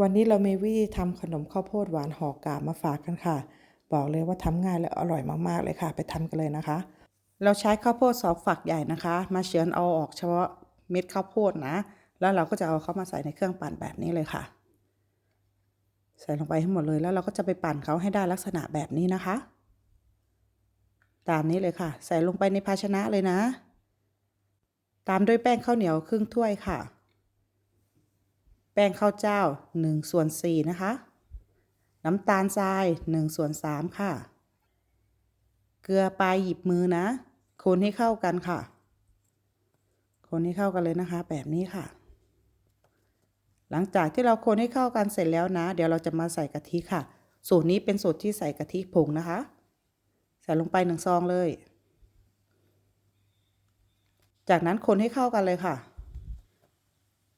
วันนี้เรามีวิธีทำขนมข้าวโพดหวานห่อกาบมาฝากกันค่ะ บอกเลยว่าทำง่ายและอร่อยมากๆเลยค่ะ ไปทำกันเลยนะคะ เราใช้ข้าวโพดสองฝักใหญ่นะคะ มาเฉือนเอาออกเฉพาะเม็ดข้าวโพดนะ แล้วเราก็จะเอาเข้ามาใส่ในเครื่องปั่นแบบนี้เลยค่ะ ใส่ลงไปให้หมดเลยแล้วเราก็จะไปปั่นเขาให้ได้ลักษณะแบบนี้นะคะ ตามนี้เลยค่ะ ใส่ลงไปในภาชนะเลยนะ ตามด้วยแป้งข้าวเหนียวครึ่งถ้วยค่ะ แป้งข้าวเจ้า1ส่วน4นะคะ น้ำตาลทราย1ส่วน3ค่ะ เกลือปลายหยิบมือนะ คนให้เข้ากันค่ะ คนให้เข้ากันเลยนะคะ แบบนี้ค่ะ หลังจากที่เราคนให้เข้ากันเสร็จแล้วนะ เดี๋ยวเราจะมาใส่กะทิค่ะ สูตรนี้เป็นสูตรที่ใส่กะทิผงนะคะ ใส่ลงไปหนึ่งซองเลย จากนั้นคนให้เข้ากันเลยค่ะ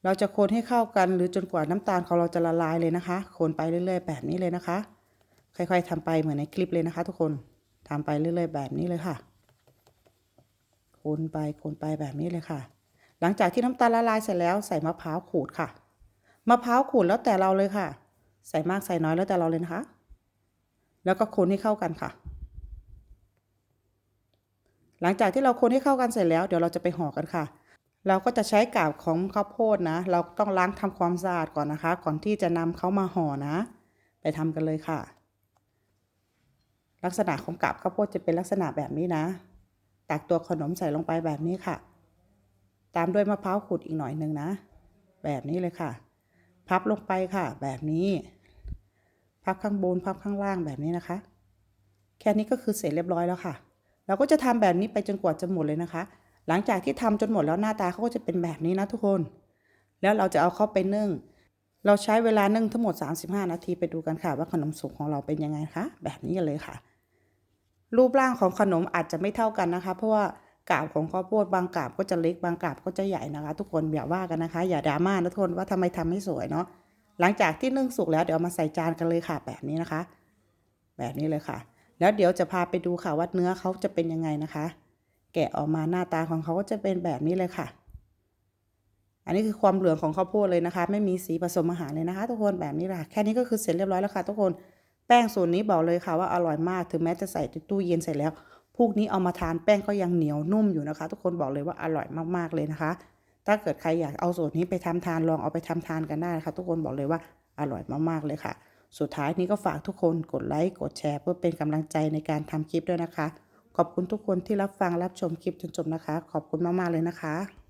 เราจะคนให้เข้ากันหรือจนกว่าน้ำตาลของเราจะละลายเลยนะคะ คนไปเรื่อยๆ แบบนี้เลยนะคะ ค่อยๆทำไปเหมือนในคลิปเลยนะคะ ทุกคนทำไปเรื่อยๆ แบบนี้เลยค่ะ คนไปคนไปแบบนี้เลยค่ะ หลังจากที่น้ำตาลละลายเสร็จแล้วใส่มะพร้าวขูดค่ะ มะพร้าวขูดแล้วแต่เราเลยค่ะ ใส่มากใส่น้อยแล้วแต่เราเลยนะคะ แล้วก็คนให้เข้ากันค่ะ หลังจากที่เราคนให้เข้ากันเสร็จแล้วเดี๋ยวเราจะไปห่อกันค่ะ เราก็จะใช้กาบของข้าวโพดนะ เราต้องล้างทำความสะอาดก่อนนะคะ ก่อนที่จะนำเขามาห่อนะ ไปทำกันเลยค่ะ ลักษณะของกาบข้าวโพดจะเป็นลักษณะแบบนี้นะ ตักตัวขนมใส่ลงไปแบบนี้ค่ะ ตามด้วยมะพร้าวขูดอีกหน่อยหนึ่งนะ แบบนี้เลยค่ะ พับลงไปค่ะ แบบนี้ พับข้างบนพับข้างล่างแบบนี้นะคะ แค่นี้ก็คือเสร็จเรียบร้อยแล้วค่ะ เราก็จะทำแบบนี้ไปจนกว่าจะหมดเลยนะคะ หลังจากที่ทำจนหมดแล้วหน้าตาเขาก็จะเป็นแบบนี้นะทุกคน แล้วเราจะเอาเข้าไปนึ่ง เราใช้เวลานึ่งทั้งหมด 35 นาทีไปดูกันค่ะ ว่าขนมสุกของเราเป็นยังไงคะ แบบนี้เลยค่ะ รูปร่างของขนมอาจจะไม่เท่ากันนะคะ เพราะว่ากาบของข้าวโพดบางกาบก็จะเล็กบางกาบก็จะใหญ่นะคะ ทุกคนอย่าว่ากันนะคะ อย่าดราม่านะทุกคนว่าทำไมทำไม่สวยเนาะหลังจากที่นึ่งสุกแล้วเดี๋ยวมาใส่จานกันเลยค่ะ แบบนี้นะคะ แบบนี้เลยค่ะ แล้วเดี๋ยวจะพาไปดูค่ะว่าเนื้อเขาจะเป็นยังไงนะคะ แกะออกมาหน้าตาของเขาก็จะเป็นแบบนี้เลยค่ะ อันนี้คือความเหลืองของข้าวโพดเลยนะคะ ไม่มีสีผสมอาหารเลยนะคะ ทุกคนแบบนี้แหละแค่นี้ก็คือเสร็จเรียบร้อยแล้วค่ะทุกคนแป้งสูตรนี้บอกเลยค่ะว่าอร่อยมากถึงแม้จะใส่ตู้เย็นเสร็จแล้วพรุ่งนี้เอามาทานแป้งก็ยังเหนียวนุ่มอยู่นะคะ ทุกคนบอกเลยว่าอร่อยมากๆเลยนะคะ ถ้าเกิดใครอยากเอาสูตรนี้ไปทำทานลองเอาไปทำทานกันได้ค่ะทุกคนบอกเลยว่าอร่อยมากๆเลยค่ะ สุดท้ายนี้ก็ฝากทุกคนกดไลค์กดแชร์ เพื่อเป็นกำลังใจในการทำคลิปด้วยนะคะ ขอบคุณทุกคนที่รับฟังรับชมคลิปจนจบนะคะ ขอบคุณมากๆเลยนะคะ